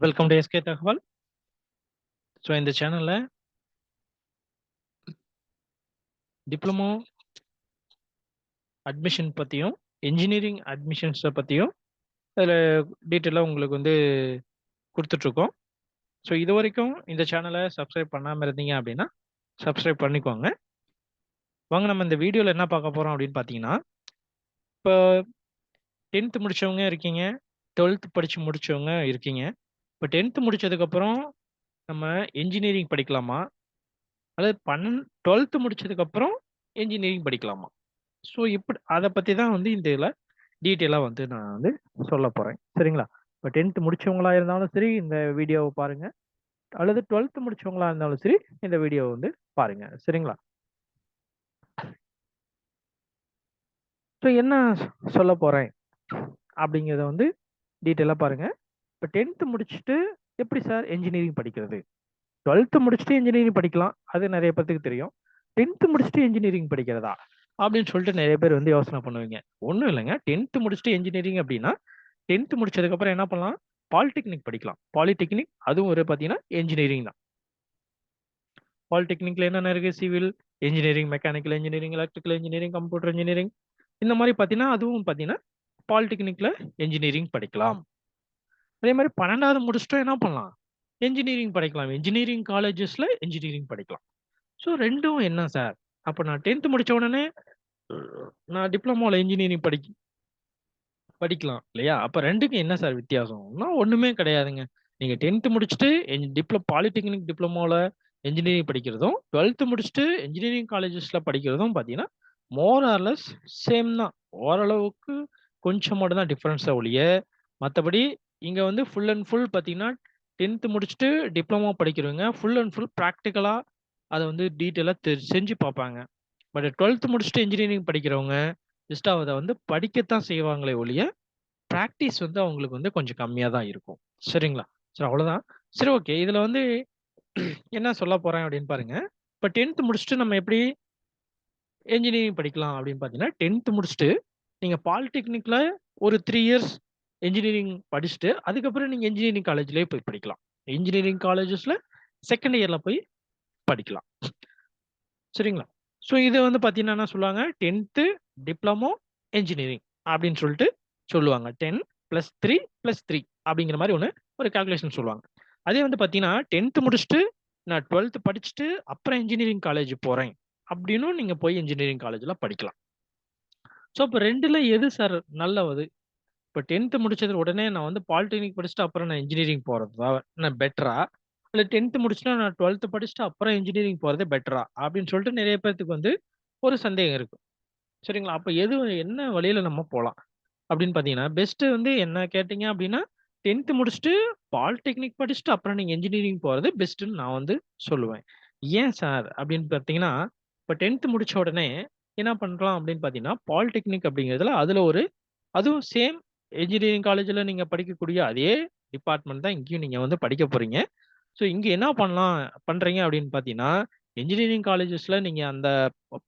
Welcome to SK தகவல் so இந்த சேனலில் டிப்ளமோ அட்மிஷன் பற்றியும் இன்ஜினியரிங் அட்மிஷன்ஸை பற்றியும் அதில் டீட்டெயிலாக உங்களுக்கு வந்து கொடுத்துட்ருக்கோம். ஸோ இது வரைக்கும் இந்த சேனலை சப்ஸ்கிரைப் பண்ணாமல் இருந்தீங்க அப்படின்னா சப்ஸ்கிரைப் பண்ணிக்கோங்க. வாங்க நம்ம இந்த வீடியோவில் என்ன பார்க்க போகிறோம் அப்படின்னு பார்த்தீங்கன்னா இப்போ டென்த்து முடித்தவங்க இருக்கீங்க டுவெல்த் படித்து முடித்தவங்க இருக்கீங்க. இப்போ டென்த்து முடிச்சதுக்கப்புறம் நம்ம இன்ஜினியரிங் படிக்கலாமா? அல்லது பன்னெண்டு டுவெல்த்து முடிச்சதுக்கப்புறம் இன்ஜினியரிங் படிக்கலாமா? ஸோ இப்படி அதை பற்றி தான் வந்து இந்த இதில் டீட்டெயிலாக வந்து நான் வந்து சொல்ல போகிறேன் சரிங்களா? இப்போ டென்த்து முடிச்சவங்களா இருந்தாலும் சரி இந்த வீடியோவை பாருங்கள் அல்லது டுவெல்த்து முடிச்சவங்களா இருந்தாலும் சரி இந்த வீடியோவை வந்து பாருங்கள் சரிங்களா? ஸோ என்ன சொல்ல போகிறேன் அப்படிங்கிறத வந்து டீட்டெயிலாக பாருங்கள் இப்போ டென்த்து முடிச்சுட்டு எப்படி சார் இன்ஜினியரிங் படிக்கிறது? டுவெல்த்து முடிச்சுட்டு இன்ஜினியரிங் படிக்கலாம். அது நிறைய பேர்த்துக்கு தெரியும். டென்த்து முடிச்சுட்டு இன்ஜினியரிங் படிக்கிறதா? அப்படின்னு சொல்லிட்டு நிறைய பேர் வந்து யோசனை பண்ணுவீங்க. ஒன்றும் இல்லைங்க. டென்த்து முடிச்சுட்டு இன்ஜினியரிங் அப்படின்னா டென்த்து முடிச்சதுக்கப்புறம் என்ன பண்ணலாம்? பாலிடெக்னிக் படிக்கலாம். பாலிடெக்னிக் அதுவும் ஒரு பார்த்தீங்கன்னா இன்ஜினியரிங் தான். பாலிடெக்னிக்ல என்னென்ன இருக்கு? Civil engineering mechanical engineering electrical engineering computer engineering இந்த மாதிரி பார்த்தீங்கன்னா அதுவும் பார்த்தீங்கன்னா பாலிடெக்னிக்ல இன்ஜினியரிங் படிக்கலாம். அதே மாதிரி பன்னெண்டாவது முடிச்சுட்டோம் என்ன பண்ணலாம்? இன்ஜினியரிங் படிக்கலாம். இன்ஜினியரிங் காலேஜஸில் இன்ஜினியரிங் படிக்கலாம். ஸோ ரெண்டும் என்ன சார் அப்போ நான் டென்த்து முடித்த உடனே நான் டிப்ளமோவில் இன்ஜினியரிங் படிக்க படிக்கலாம் இல்லையா? அப்போ ரெண்டுக்கும் என்ன சார் வித்தியாசம்னா ஒன்றுமே கிடையாதுங்க. நீங்கள் டென்த்து முடிச்சுட்டு டிப்ள பாலிடெக்னிக் டிப்ளமோவில் இன்ஜினியரிங் படிக்கிறதும் டுவெல்த்து முடிச்சுட்டு இன்ஜினியரிங் காலேஜஸில் படிக்கிறதும் பார்த்தீங்கன்னா மோர் ஆர்லெஸ் சேம் தான். ஓரளவுக்கு கொஞ்சம் மட்டும் தான் ஒழிய மற்றபடி இங்கே வந்து ஃபுல் அண்ட் ஃபுல் பார்த்தீங்கன்னா டென்த்து முடிச்சுட்டு டிப்ளமோ படிக்கிறவங்க ஃபுல் அண்ட் ஃபுல் ப்ராக்டிக்கலாக அதை வந்து டீட்டெயிலாக தெ செஞ்சு பார்ப்பாங்க பட் டுவெல்த்து முடிச்சுட்டு இன்ஜினியரிங் படிக்கிறவங்க ஜஸ்ட் அதை வந்து படிக்கத்தான் செய்வாங்களே ஒழிய ப்ராக்டிஸ் வந்து அவங்களுக்கு வந்து கொஞ்சம் கம்மியாக தான் இருக்கும். சரிங்களா? சரி அவ்வளோதான் சரி ஓகே இதில் வந்து என்ன சொல்ல போகிறேன் அப்படின்னு பாருங்கள் இப்போ டென்த்து முடிச்சுட்டு நம்ம எப்படி இன்ஜினியரிங் படிக்கலாம் அப்படின்னு பார்த்தீங்கன்னா டென்த்து முடிச்சுட்டு நீங்கள் பாலிடெக்னிக்கில் ஒரு த்ரீ இயர்ஸ் இன்ஜினியரிங் படிச்சுட்டு அதுக்கப்புறம் நீங்கள் இன்ஜினியரிங் காலேஜ்லேயே போய் படிக்கலாம். இன்ஜினியரிங் காலேஜஸில் செகண்ட் இயரில் போய் படிக்கலாம். சரிங்களா? ஸோ இது வந்து பார்த்தீங்கன்னா என்ன சொல்லுவாங்க? டென்த்து டிப்ளமோ இன்ஜினியரிங் அப்படின்னு சொல்லிட்டு சொல்லுவாங்க. Ten plus three plus three அப்படிங்கிற மாதிரி ஒன்று ஒரு கால்குலேஷன் சொல்லுவாங்க. அதே வந்து பார்த்தீங்கன்னா டென்த்து முடிச்சுட்டு நான் டுவெல்த்து படிச்சுட்டு அப்புறம் இன்ஜினியரிங் காலேஜ் போகிறேன் அப்படின்னும் நீங்கள் போய் இன்ஜினியரிங் காலேஜில் படிக்கலாம். ஸோ இப்போ ரெண்டில் எது சார் நல்லது? இப்போ டென்த்து முடிச்சது உடனே நான் வந்து பாலிடெக்னிக் படிச்சுட்டு அப்புறம் நான் இன்ஜினியரிங் போகிறது நான் பெட்டரா இல்லை டென்த்து முடிச்சுனா நான் டுவெல்த்து படிச்சுட்டு அப்புறம் இன்ஜினியரிங் போகிறதே பெட்டரா அப்படின்னு சொல்லிட்டு நிறைய பேர்த்துக்கு வந்து ஒரு சந்தேகம் இருக்கும். சரிங்களா? அப்போ எது என்ன வழியில் நம்ம போகலாம் அப்படின்னு பார்த்தீங்கன்னா பெஸ்ட்டு வந்து என்ன கேட்டிங்க அப்படின்னா டென்த்து முடிச்சுட்டு பாலிடெக்னிக் படிச்சுட்டு அப்புறம் நீங்கள் இன்ஜினியரிங் போகிறது பெஸ்ட்டுன்னு நான் வந்து சொல்லுவேன். ஏன் சார் அப்படின்னு பார்த்தீங்கன்னா இப்போ டென்த்து முடிச்ச உடனே என்ன பண்ணலாம் அப்படின்னு பார்த்தீங்கன்னா பாலிடெக்னிக் அப்படிங்கிறதுல அதில் ஒரு அதுவும் சேம் இன்ஜினியரிங் காலேஜில் நீங்கள் படிக்கக்கூடிய அதே டிபார்ட்மெண்ட் தான் இங்கேயும் நீங்கள் வந்து படிக்க போகிறீங்க ஸோ இங்கே என்ன பண்ணலாம் பண்ணுறீங்க அப்படின்னு பார்த்தீங்கன்னா இன்ஜினியரிங் காலேஜஸில் நீங்கள் அந்த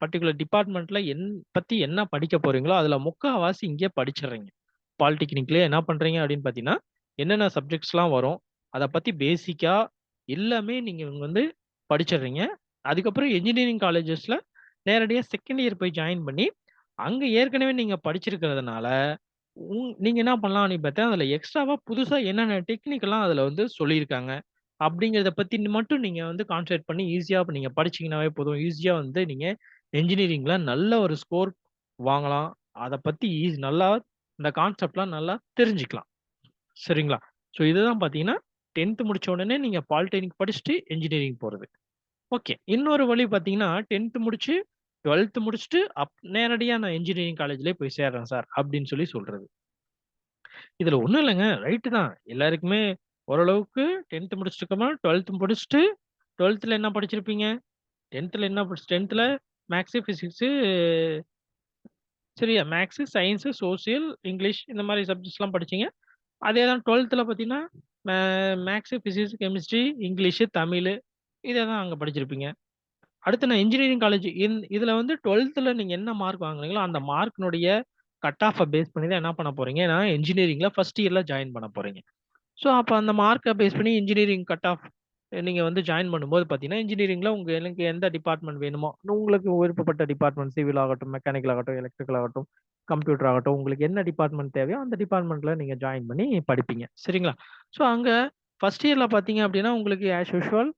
பர்டிகுலர் டிபார்ட்மெண்ட்டில் என் பற்றி என்ன படிக்க போகிறீங்களோ அதில் முக்கால்வாசி இங்கே படிச்சிடுறீங்க. பாலிடெக்னிக்லேயே என்ன பண்ணுறீங்க அப்படின்னு பார்த்தீங்கன்னா என்னென்ன சப்ஜெக்ட்ஸ்லாம் வரும் அதை பற்றி பேசிக்காக எல்லாமே நீங்கள் வந்து படிச்சிடுறீங்க. அதுக்கப்புறம் இன்ஜினியரிங் காலேஜஸில் நேரடியாக செகண்ட் இயர் போய் ஜாயின் பண்ணி அங்கே ஏற்கனவே நீங்கள் படிச்சிருக்கிறதுனால உங் நீங்கள் என்ன பண்ணலாம்? அப்படின்னு பார்த்தா அதில் எக்ஸ்ட்ராவாக புதுசாக என்னென்ன டெக்னிக்கெல்லாம் அதில் வந்து சொல்லியிருக்காங்க. அப்படிங்கிறத பற்றி மட்டும் நீங்கள் வந்து கான்சன்ட்ரேட் பண்ணி ஈஸியாக நீங்கள் படிச்சீங்கன்னாவே போதும். ஈஸியாக வந்து நீங்கள் என்ஜினியரிங்ல நல்ல ஒரு ஸ்கோர் வாங்கலாம். அதை பற்றி ஈஸி நல்லா இந்த கான்செப்ட்லாம் நல்லா தெரிஞ்சுக்கலாம். சரிங்களா? ஸோ இதுதான் பார்த்தீங்கன்னா டென்த்து முடிச்ச உடனே நீங்கள் பாலிடெக்னிக் படிச்சுட்டு இன்ஜினியரிங் போகிறது ஓகே இன்னொரு வழி பார்த்தீங்கன்னா டென்த்து முடிச்சு டுவெல்த்து முடிச்சுட்டு அப் நேரடியாக நான் இன்ஜினியரிங் காலேஜ்லேயே போய் சேர்றேன் சார் அப்படின்னு சொல்லி சொல்கிறது இதில் ஒன்றும் இல்லைங்க. ரைட்டு தான். எல்லாருக்குமே ஓரளவுக்கு டென்த்து முடிச்சிருக்கோமா டுவெல்த்து முடிச்சுட்டு டுவெல்த்தில் என்ன படிச்சிருப்பீங்க? டென்த்தில் என்ன படிச்சு டென்த்தில் மேக்ஸு ஃபிசிக்ஸு சரியா மேக்ஸு சயின்ஸு சோசியல் இங்கிலீஷ் இந்த மாதிரி சப்ஜெக்ட்ஸ்லாம் படிச்சிங்க. அதே தான் டுவெல்த்தில் பார்த்தீங்கன்னா maths physics chemistry English Tamil இதை தான் அங்கே படிச்சிருப்பீங்க. அடுத்து நான் இன்ஜினியரிங் காலேஜ். இந் இதில் வந்து டுவெல்த்தில் நீங்கள் என்ன மார்க் வாங்குறீங்களோ அந்த மார்க்கினுடைய கட் ஆஃபை பேஸ் பண்ணி தான் என்ன பண்ண போகிறீங்க நான் இன்ஜினியரிங்கில் ஃபஸ்ட் இயரில் ஜாயின் பண்ண போகிறீங்க ஸோ அப்போ அந்த மார்க்கை பேஸ் பண்ணி இன்ஜினியரிங் கட் ஆஃப் நீங்கள் வந்து ஜாயின் பண்ணும்போது பார்த்தீங்கன்னா, இன்ஜினியரிங்கில் உங்கள் எனக்கு எந்த டிபார்ட்மெண்ட் வேணுமோ, உங்களுக்கு விருப்பப்பட்ட டிபார்ட்மெண்ட் சிவில் ஆகட்டும், மெக்கானிக்கல் ஆகட்டும், எலக்ட்ரிக்கல் ஆகட்டும், கம்ப்யூட்டர் ஆகட்டும், உங்களுக்கு என்ன டிபார்ட்மெண்ட் தேவையோ அந்த டிபார்ட்மெண்ட்டில் நீங்கள் ஜாயின் பண்ணி படிப்பீங்க. சரிங்களா? ஸோ அங்கே ஃபர்ஸ்ட் இயரில் பார்த்தீங்க அப்படின்னா, உங்களுக்கு ஆஸ் யூஷுவல்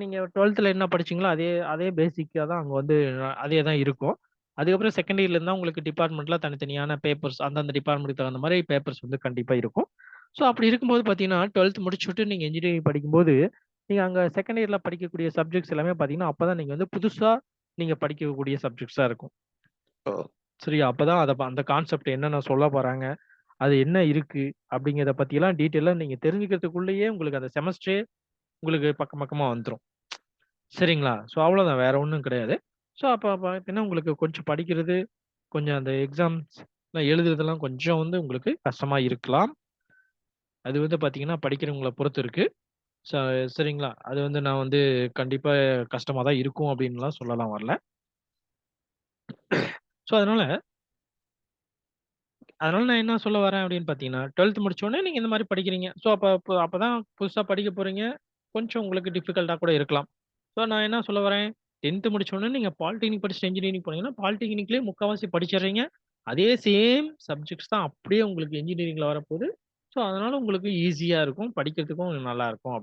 நீங்கள் டுவெல்த்தில் என்ன படிச்சிங்களோ அதே அதே பேசிக்காக தான் அங்கே வந்து அதே தான் இருக்கும். அதுக்கப்புறம் செகண்ட் இயர்ல இருந்தா உங்களுக்கு டிபார்ட்மெண்ட்ல தனித்தனியான பேப்பர்ஸ் அந்தந்த டிபார்ட்மெண்ட்க்கு தகுந்த மாரி பேப்பர்ஸ் வந்து கண்டிப்பா இருக்கும். ஸோ அப்படி இருக்கும்போது பார்த்தீங்கன்னா, 12த் முடிச்சுட்டு நீங்க இன்ஜினியரிங் படிக்கும்போது, நீங்க அங்க செகண்ட் இயர்ல படிக்கக்கூடிய சப்ஜெக்ட்ஸ் எல்லாமே பார்த்தீங்கன்னா, அப்பதான் நீங்க வந்து புதுசா நீங்க படிக்கக்கூடிய சப்ஜெக்ட்ஸா இருக்கும். சரியா? அப்பதான் அத அந்த கான்செப்ட் என்னென்ன சொல்ல போறாங்க, அது என்ன இருக்கு அப்படிங்கிறத பத்தியெல்லாம் டீட்டெயிலா நீங்க தெரிஞ்சுக்கிறதுக்குள்ளேயே உங்களுக்கு அந்த செமஸ்டரே உங்களுக்கு பக்கம் பக்கமா வந்துரும். சரிங்களா? ஸோ அவ்வளோதான் வேற ஒண்ணும் கிடையாது. ஸோ அப்போ பார்த்தீங்கன்னா, உங்களுக்கு கொஞ்சம் படிக்கிறது, கொஞ்சம் அந்த எக்ஸாம்ஸ்லாம் எழுதுறதெல்லாம் கொஞ்சம் வந்து உங்களுக்கு கஷ்டமாக இருக்கலாம். அது வந்து பார்த்தீங்கன்னா, படிக்கிறவங்களை பொறுத்து இருக்கு. ஸோ சரிங்களா? அது வந்து நான் வந்து கண்டிப்பாக கஷ்டமாக தான் இருக்கும் அப்படின்லாம் சொல்லலாம் வரல. ஸோ அதனால அதனால நான் என்ன சொல்ல வரேன் அப்படின்னு பார்த்தீங்கன்னா, டுவெல்த் முடிச்சோடனே நீங்கள் இந்த மாதிரி படிக்கிறீங்க. ஸோ அப்போ அப்போ தான் புதுசாக படிக்க போகிறீங்க கொஞ்சம் உங்களுக்கு டிஃபிகல்ட்டாக கூட இருக்கலாம். ஸோ நான் என்ன சொல்ல வரேன், 10த் முடிச்சோடனே நீங்கள் நீங்க பாலிடெக்னிக் படிச்சுட்டு இன்ஜினியரிங் போனீங்கன்னா, பாலிடெக்னிக்லேயே முக்காவாசி படிச்சிடுறீங்க. அதே சேம் சப்ஜெக்ட்ஸ் தான் அப்படியே உங்களுக்கு இன்ஜினியரிங்ல வரப்போகுது ஸோ அதனால உங்களுக்கு ஈஸியாக இருக்கும். படிக்கிறதுக்கும் நல்லா இருக்கும்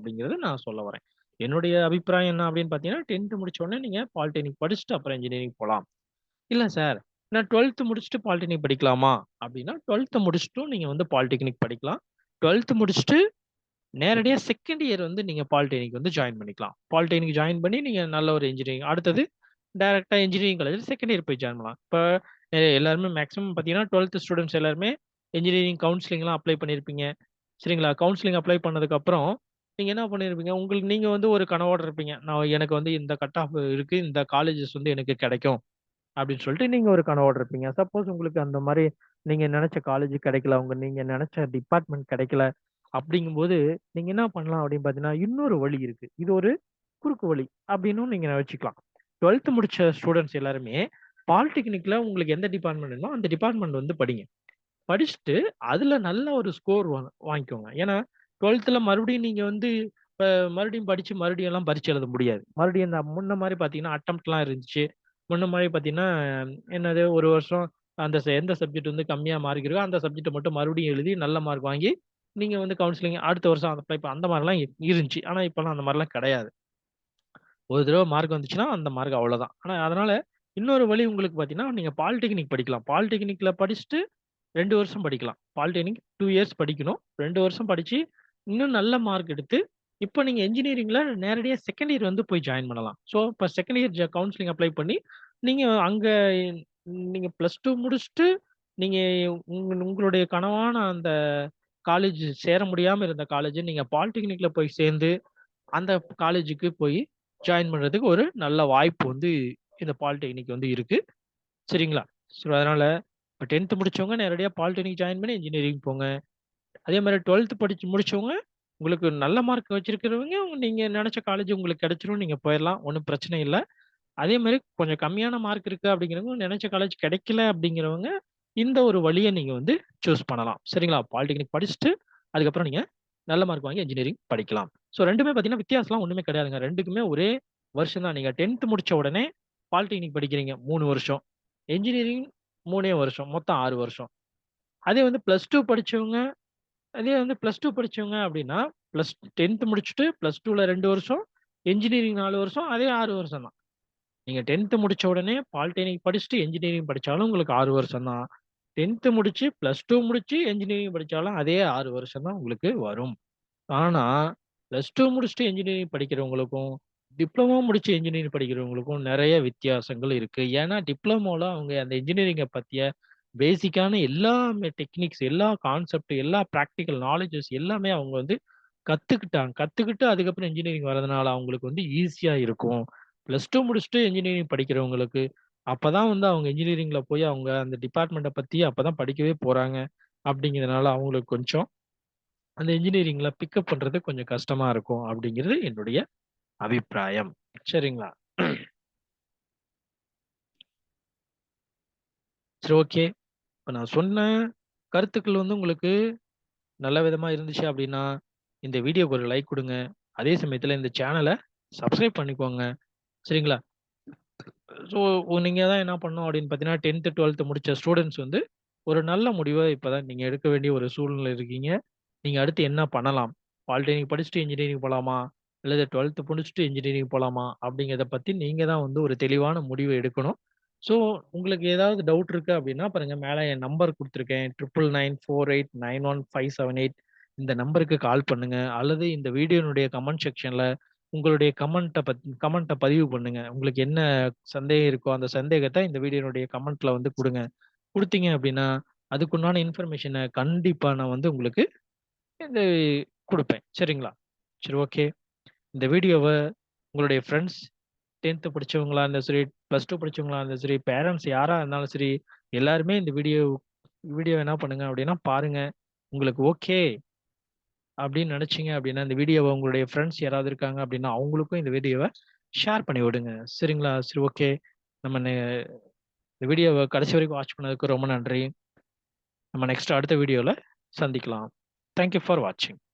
நான் சொல்ல வரேன். என்னுடைய அபிப்பிராயம் என்ன அப்படின்னு பார்த்தீங்கன்னா, டென்த்து முடிச்சோடனே நீங்கள் பாலிடெக்னிக் படிச்சுட்டு அப்புறம் இன்ஜினியரிங் போகலாம் இல்லை சார், நான் 12த் முடிச்சுட்டு பாலிடெக்னிக் படிக்கலாமா? அப்படின்னா 12த் முடிச்சுட்டும் நீங்கள் வந்து பாலிடெக்னிக் படிக்கலாம். 12த் முடிச்சுட்டு நேரடியா செகண்ட் இயர் வந்து நீங்க பாலிடெக்னிக் வந்து ஜாயின் பண்ணிக்கலாம். பாலிடெக்னிக் ஜாயின் பண்ணி நீங்க நல்ல ஒரு இன்ஜினியரிங் அடுத்தது டைரக்ட்டா இன்ஜினியரிங் காலேஜ்ல செகண்ட் இயர் போய் ஜாயின் பண்ணலாம். இப்ப எல்லாருமே மேக்ஸிமம் பார்த்தீங்கன்னா, 12த் ஸ்டூடண்ட்ஸ் எல்லாருமே இன்ஜினியரிங் கவுன்சிலிங்லாம் அப்ளை பண்ணியிருப்பீங்க. சரிங்களா? கவுன்சிலிங் அப்ளை பண்ணதுக்கு அப்புறம் நீங்க என்ன பண்ணியிருப்பீங்க, உங்களுக்கு நீங்க வந்து ஒரு கனவோட இருப்பீங்க. நான் எனக்கு வந்து இந்த கட் ஆஃப் இருக்கு. இந்த காலேஜஸ் வந்து எனக்கு கிடைக்கும். அப்படின்னு சொல்லிட்டு நீங்க ஒரு கனவோட இருப்பீங்க. சப்போஸ் உங்களுக்கு அந்த மாரி நீங்க நெனச்ச காலேஜ் கிடைக்கல. உங்க நீங்க நெனச்ச டிபார்ட்மெண்ட் கிடைக்கல. அப்படிங்கும்போது, நீங்க என்ன பண்ணலாம் அப்படின்னு பார்த்தீங்கன்னா, இன்னொரு வழி இருக்கு. இது ஒரு குறுக்கு வழி அப்படின்னும் நீங்க வச்சுக்கலாம். 12த் முடிச்ச ஸ்டூடண்ட்ஸ் எல்லாருமே பாலிடெக்னிக்ல உங்களுக்கு எந்த டிபார்ட்மெண்ட் வேணுமோ அந்த டிபார்ட்மெண்ட் வந்து படிங்க. படிச்சுட்டு அதுல நல்ல ஒரு ஸ்கோர் வா வாங்கிக்கோங்க. ஏன்னா 12த்ல மறுபடியும் நீங்க வந்து இப்ப மறுபடியும் படிச்சு மறுபடியும் எல்லாம் பரீட்சை எழுத முடியாது. மறுபடியும் இந்த முன்ன மாரி பார்த்தீங்கன்னா, அட்டெம்ப்ட்லாம் இருந்துச்சு. முன்ன மாரி பார்த்தீங்கன்னா, என்னது ஒரு வருஷம் அந்த எந்த சப்ஜெக்ட் வந்து கம்மியா மார்க் இருக்கோ, அந்த சப்ஜெக்ட்ட மட்டும் மறுபடியும் எழுதி நல்ல மார்க் வாங்கி, நீங்க வந்து கவுன்சிலிங் அடுத்த வருஷம் அப்ளை அந்த மாதிரிலாம் இருந்துச்சு. ஆனா இப்பெல்லாம் அந்த மாதிரிலாம் கிடையாது. ஒரு தடவை மார்க் வந்துச்சுன்னா, அந்த மார்க் அவ்வளோதான். ஆனா அதனால இன்னொரு வழி உங்களுக்கு பார்த்தீங்கன்னா, நீங்க பாலிடெக்னிக் படிக்கலாம். பாலிடெக்னிக்ல படிச்சுட்டு ரெண்டு வருஷம் படிக்கலாம். பாலிடெக்னிக் டூ இயர்ஸ் படிக்கணும். ரெண்டு வருஷம் படிச்சு, இன்னும் நல்ல மார்க் எடுத்து, இப்போ நீங்க இன்ஜினியரிங்கில் நேரடியாக செகண்ட் இயர் வந்து போய் ஜாயின் பண்ணலாம். ஸோ இப்போ செகண்ட் இயர் கவுன்சிலிங் அப்ளை பண்ணி, நீங்க அங்க நீங்க +2 முடிச்சுட்டு, நீங்க உங்களுடைய கனவான அந்த காலேஜ் சேர முடியாமல் இருந்த காலேஜ் நீங்கள் பாலிடெக்னிக்கில் போய் சேர்ந்து, அந்த காலேஜுக்கு போய் ஜாயின் பண்ணுறதுக்கு ஒரு நல்ல வாய்ப்பு வந்து இந்த பாலிடெக்னிக் வந்து இருக்குது சரிங்களா? ஸோ அதனால் இப்போ டென்த்து முடிச்சவங்க நேரடியாக பாலிடெக்னிக் ஜாயின் பண்ணி இன்ஜினியரிங் போங்க. அதே மாதிரி டுவெல்த்து படித்து முடித்தவங்க உங்களுக்கு நல்ல மார்க் வச்சுருக்கிறவங்க நீங்கள் நினச்ச காலேஜ் உங்களுக்கு கிடச்சிரும் நீங்கள் போயிடலாம் ஒன்றும் பிரச்சனை இல்லை அதே மாதிரி கொஞ்சம் கம்மியான மார்க் இருக்குது அப்படிங்கிறவங்க, நினச்ச காலேஜ் கிடைக்கல அப்படிங்கிறவங்க, இந்த ஒரு வழியை நீங்கள் வந்து சூஸ் பண்ணலாம். சரிங்களா? பாலிடெக்னிக் படிச்சுட்டு, அதுக்கப்புறம் நீங்கள் நல்ல மார்க் வாங்கி இன்ஜினியரிங் படிக்கலாம். ஸோ ரெண்டுமே பார்த்தீங்கன்னா, வித்தியாசம்லாம் ஒன்றுமே கிடையாதுங்க. ரெண்டுக்குமே ஒரே வருஷம் தான். நீங்கள் டென்த்து முடித்த உடனே பாலிடெக்னிக் படிக்கிறீங்க மூணு வருஷம். இன்ஜினியரிங் மூணே வருஷம். மொத்தம் ஆறு வருஷம். அதே வந்து ப்ளஸ் டூ படித்தவங்க அதே வந்து ப்ளஸ் டூ படிச்சவங்க அப்படின்னா, ப்ளஸ் டென்த்து முடிச்சுட்டு +2ல 2 வருஷம், இன்ஜினியரிங் நாலு வருஷம். அதே ஆறு வருஷம் தான். நீங்கள் டென்த்து முடித்த உடனே பாலிடெக்னிக் படிச்சுட்டு இன்ஜினியரிங் படித்தாலும் உங்களுக்கு ஆறு வருஷம் தான். 10த் முடிச்சு +2 முடிச்சு இன்ஜினியரிங் படித்தாலும் அதே ஆறு வருஷம் தான் உங்களுக்கு வரும். ஆனால் ப்ளஸ் டூ முடிச்சுட்டு இன்ஜினியரிங் படிக்கிறவங்களுக்கும், டிப்ளமோ முடிச்சு இன்ஜினியரிங் படிக்கிறவங்களுக்கும் நிறைய வித்தியாசங்கள் இருக்கு. ஏன்னா டிப்ளமோல அவங்க அந்த இன்ஜினியரிங்கை பற்றிய பேசிக்கான எல்லா டெக்னிக்ஸ், எல்லா கான்செப்ட், எல்லா ப்ராக்டிக்கல் நாலேஜஸ் எல்லாமே அவங்க வந்து கத்துக்கிட்டாங்க. கத்துக்கிட்டு அதுக்கப்புறம் இன்ஜினியரிங் வரதுனால அவங்களுக்கு வந்து ஈஸியா இருக்கும். ப்ளஸ் டூ முடிச்சுட்டு இன்ஜினியரிங் படிக்கிறவங்களுக்கு, அப்பதான் வந்து அவங்க இன்ஜினியரிங்ல போய் அவங்க அந்த டிபார்ட்மெண்ட்ட பத்தி அப்பதான் படிக்கவே போறாங்க. அப்படிங்கிறதுனால அவங்களுக்கு கொஞ்சம் அந்த இன்ஜினியரிங்ல பிக்கப் பண்றது கொஞ்சம் கஷ்டமா இருக்கும் அப்படிங்கிறது என்னுடைய அபிப்பிராயம். சரிங்களா? சரி ஓகே. இப்ப நான் சொன்ன கருத்துக்கள் வந்து உங்களுக்கு நல்ல விதமா இருந்துச்சு அப்படின்னா, இந்த வீடியோக்கு ஒரு லைக் குடுங்க. அதே சமயத்துல இந்த சேனல சப்ஸ்கிரைப் பண்ணிக்கோங்க. சரிங்களா? ஸோ நீங்க தான் என்ன பண்ணணும் அப்படின்னு பார்த்தீங்கன்னா, 10த், 12த் முடிச்ச ஸ்டூடெண்ட்ஸ் வந்து ஒரு நல்ல முடிவை இப்போ தான் நீங்க எடுக்க வேண்டிய ஒரு சூழ்நிலை இருக்கீங்க. நீங்க அடுத்து என்ன பண்ணலாம்? பாலிடெக்னிக் படிச்சுட்டு இன்ஜினியரிங் போலாமா? அல்லது 12த் முடிச்சுட்டு இன்ஜினியரிங் போலாமா? அப்படிங்கிறத பத்தி நீங்க தான் வந்து ஒரு தெளிவான முடிவை எடுக்கணும். ஸோ உங்களுக்கு ஏதாவது டவுட் இருக்கு அப்படின்னா பாருங்க மேலே என் நம்பர் கொடுத்துருக்கேன் triple nine four eight nine one five seven eight இந்த நம்பருக்கு கால் பண்ணுங்க. அல்லது இந்த வீடியோனுடைய கமெண்ட் செக்ஷன்ல உங்களுடைய கமெண்ட்டை பத் கமெண்ட்டை பதிவு பண்ணுங்க. உங்களுக்கு என்ன சந்தேகம் இருக்கோ, அந்த சந்தேகத்தை இந்த வீடியோனுடைய கமெண்ட்ல வந்து கொடுங்க கொடுத்தீங்க அப்படின்னா, அதுக்குண்டான இன்ஃபர்மேஷனை கண்டிப்பாக நான் வந்து உங்களுக்கு இந்த கொடுப்பேன் சரிங்களா? சரி ஓகே. இந்த வீடியோவை உங்களுடைய ஃப்ரெண்ட்ஸ் 10த் படிச்சவங்களா இருந்தாலும் சரி, ப்ளஸ் டூ படிச்சவங்களா இருந்தாலும் சரி, பேரண்ட்ஸ் யாராக இருந்தாலும் சரி, எல்லாருமே இந்த வீடியோ வீடியோ என்ன பண்ணுங்க அப்படின்னா பாருங்க. உங்களுக்கு ஓகே அப்படின்னு நினைச்சீங்க அப்படின்னா, இந்த வீடியோவ உங்களுடைய ஃப்ரெண்ட்ஸ் யாராவது இருக்காங்க அப்படின்னா, அவங்களுக்கும் இந்த வீடியோவை ஷேர் பண்ணி விடுங்க. சரிங்களா? சரி ஓகே. நம்ம இந்த வீடியோவை கடைசி வரைக்கும் வாட்ச் பண்ணதுக்கு ரொம்ப நன்றி. நம்ம நெக்ஸ்ட் அடுத்த வீடியோவில் சந்திக்கலாம். தேங்க் யூ ஃபார் வாட்சிங்.